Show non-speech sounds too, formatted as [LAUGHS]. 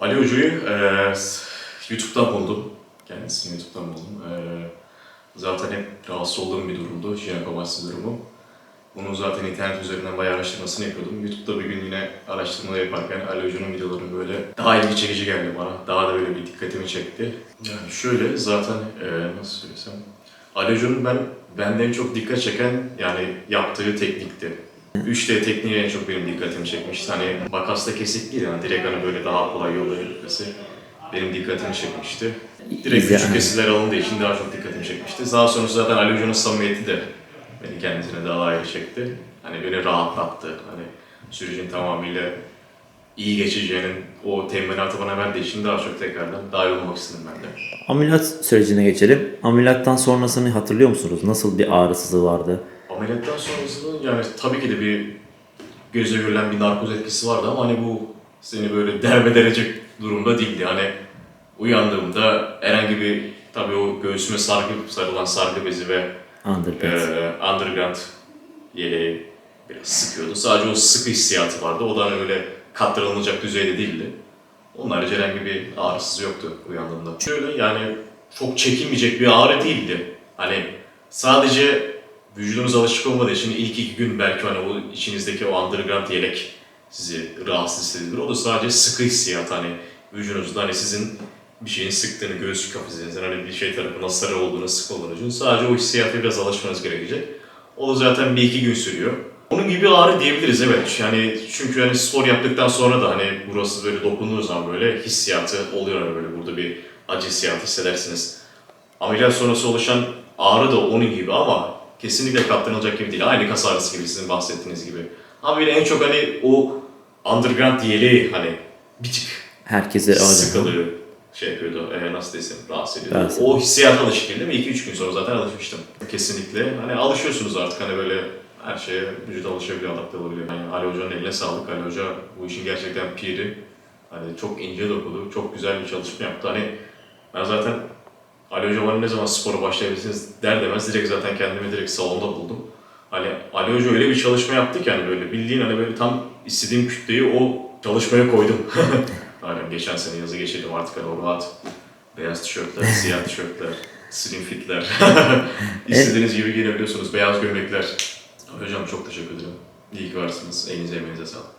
Ali Hoca'yı e, YouTube'dan buldum. Kendisini YouTube'dan buldum. E, zaten hep rahatsız olduğum bir durumdu. Jinekomasti durumu. Bunu zaten internet üzerinden bayağı araştırmasını yapıyordum. YouTube'da bir gün yine araştırmalar yaparken Ali Hoca'nın videoları böyle daha ilgi çekici geldi bana. Daha da böyle bir dikkatimi çekti. Yani şöyle zaten e, nasıl söylesem Ali Hoca'nın ben benden en çok dikkat çeken yani yaptığı teknikti. 3D tekniği en çok benim dikkatimi çekmişti. Hani makasla kesik değil yani direkt hani böyle daha kolay yolla yürütmesi benim dikkatimi çekmişti. Direkt İzle- küçük kesitler alındığı için daha çok dikkatimi çekmişti. Daha sonra zaten Ali Hoca'nın samimiyeti de beni kendisine daha ayrı çekti. Hani beni rahatlattı. Hani sürecin tamamıyla iyi geçeceğinin o teminatı bana verdiği için daha çok tekrardan dahil olmak istedim ben de. Ameliyat sürecine geçelim. Ameliyattan sonrasını hatırlıyor musunuz? Nasıl bir ağrısızlığı vardı? Ameliyattan sonrasında yani tabii ki de bir göze görülen bir narkoz etkisi vardı ama hani bu seni böyle derbederecek durumda değildi. Hani uyandığımda herhangi bir tabii o göğsüme sargı sarılan sargı bezi ve Underbed. Ee, underground yeleği biraz sıkıyordu. Sadece o sıkı hissiyatı vardı. O da hani öyle katlanılacak düzeyde değildi. Onun harici herhangi bir ağrısız yoktu uyandığımda. Şöyle yani çok çekinmeyecek bir ağrı değildi. Hani sadece vücudunuz alışık olmadığı için ilk iki gün belki hani o içinizdeki o underground yelek sizi rahatsız hissedebilir. O da sadece sıkı hissiyat hani vücudunuzda hani sizin bir şeyin sıktığını, göğüs kafesinizin hani bir şey tarafından sarı olduğunu, sık olduğunu düşünün. Sadece o hissiyata biraz alışmanız gerekecek. O da zaten bir iki gün sürüyor. Onun gibi ağrı diyebiliriz evet. Yani çünkü hani spor yaptıktan sonra da hani burası böyle dokunduğu zaman böyle hissiyatı oluyor hani böyle burada bir acı hissiyatı hissedersiniz. Ameliyat sonrası oluşan ağrı da onun gibi ama kesinlikle katlanılacak gibi değil. Aynı kas ağrısı gibi sizin bahsettiğiniz gibi. Ama yine en çok hani o underground yeleği hani bir tık Herkese sıkılıyor şey yapıyordu, e, nasıl desem rahatsız ediyordu. Rahatsız o hissiyata alışık değildim. 2-3 gün sonra zaten alışmıştım. Kesinlikle. Hani alışıyorsunuz artık hani böyle her şeye vücut alışabiliyor, adapte olabiliyor. Yani Ali Hoca'nın eline sağlık. Ali Hoca bu işin gerçekten piri. Hani çok ince dokudu, çok güzel bir çalışma yaptı. Hani ben zaten Ali Hoca ne zaman spora başlayabilirsiniz der demez direkt zaten kendimi direkt salonda buldum. Hani Ali Hoca öyle bir çalışma yaptı ki hani böyle bildiğin hani böyle tam istediğim kütleyi o çalışmaya koydum. [LAUGHS] Aynen geçen sene yazı geçirdim artık hani o rahat beyaz tişörtler, [LAUGHS] siyah tişörtler, slim fitler. [LAUGHS] İstediğiniz gibi giyinebiliyorsunuz. Beyaz gömlekler. Hocam çok teşekkür ederim. İyi ki varsınız. Elinize emeğinize sağlık.